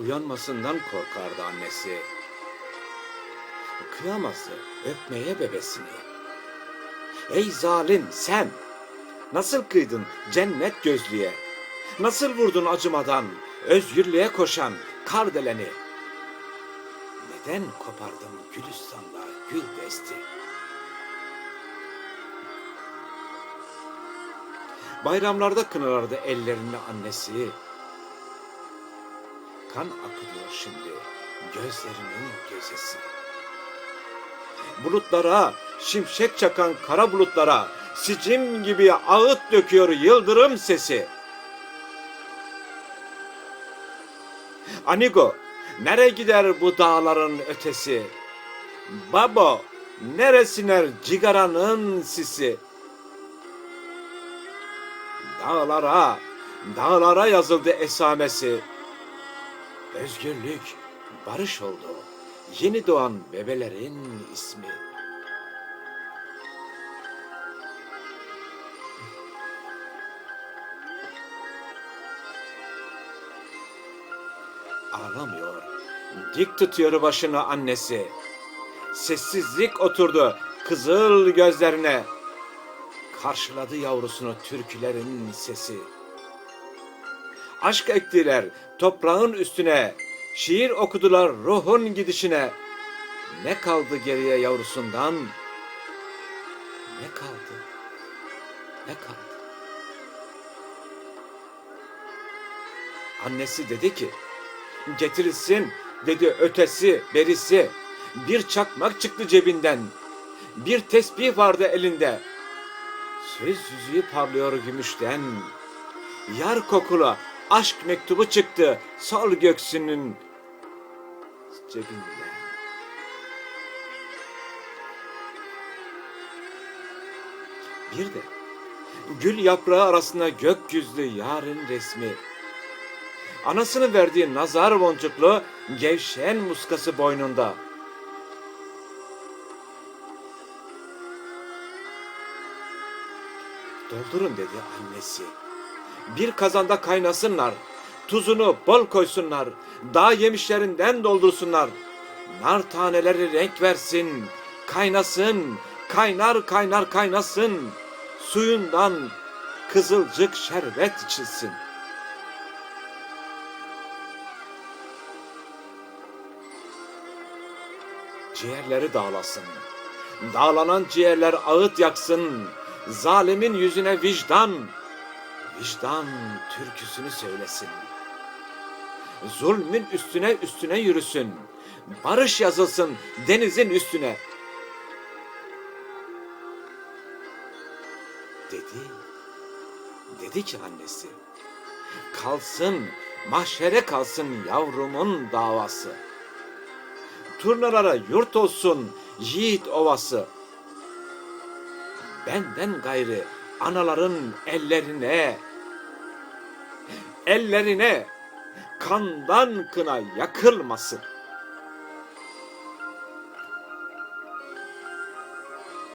Uyanmasından korkardı annesi. Kıyamazdı öpmeye bebesini. Ey zalim sen! Nasıl kıydın cennet gözlüye? Nasıl vurdun acımadan özgürlüğe koşan kardeleni? Neden kopardın Gülistan'da gül desti? Bayramlarda kınalardı ellerini annesi. Kan akıtıyor şimdi gözlerinin gözesi. Bulutlara, şimşek çakan kara bulutlara, sicim gibi ağıt döküyor yıldırım sesi. Anigo, nere gider bu dağların ötesi? Babo, neresiner cigaranın sisi? Dağlara, dağlara yazıldı esamesi. Özgürlük, barış oldu. Yeni doğan bebelerin ismi. Ağlamıyor. Dik tutuyor başını annesi. Sessizlik oturdu kızıl gözlerine. Karşıladı yavrusunu türkülerin sesi. Aşk ektiler toprağın üstüne. Şiir okudular ruhun gidişine. Ne kaldı geriye yavrusundan? Ne kaldı? Ne kaldı? Annesi dedi ki, getirilsin dedi ötesi berisi. Bir çakmak çıktı cebinden. Bir tesbih vardı elinde. Söz yüzüğü parlıyor gümüşten. Yar kokulu aşk mektubu çıktı sol göksünün cebinden. Bir de gül yaprağı arasında gökyüzlü yarın resmi. Anasının verdiği nazar boncuklu gevşeyen muskası boynunda. Doldurun dedi annesi. Bir kazanda kaynasınlar. Tuzunu bol koysunlar. Dağ yemişlerinden doldursunlar. Nar taneleri renk versin. Kaynasın. Kaynar kaynar kaynasın. Suyundan kızılcık şerbet içilsin. Ciğerleri dağlasın. Dağlanan ciğerler ağıt yaksın. Zalimin yüzüne vicdan, vicdan türküsünü söylesin. Zulmün üstüne üstüne yürüsün. Barış yazılsın denizin üstüne. Dedi, dedi ki annesi, kalsın, mahşere kalsın yavrumun davası. Turnalara yurt olsun yiğit ovası. Benden gayrı anaların ellerine, ellerine kandan kına yakılmasın.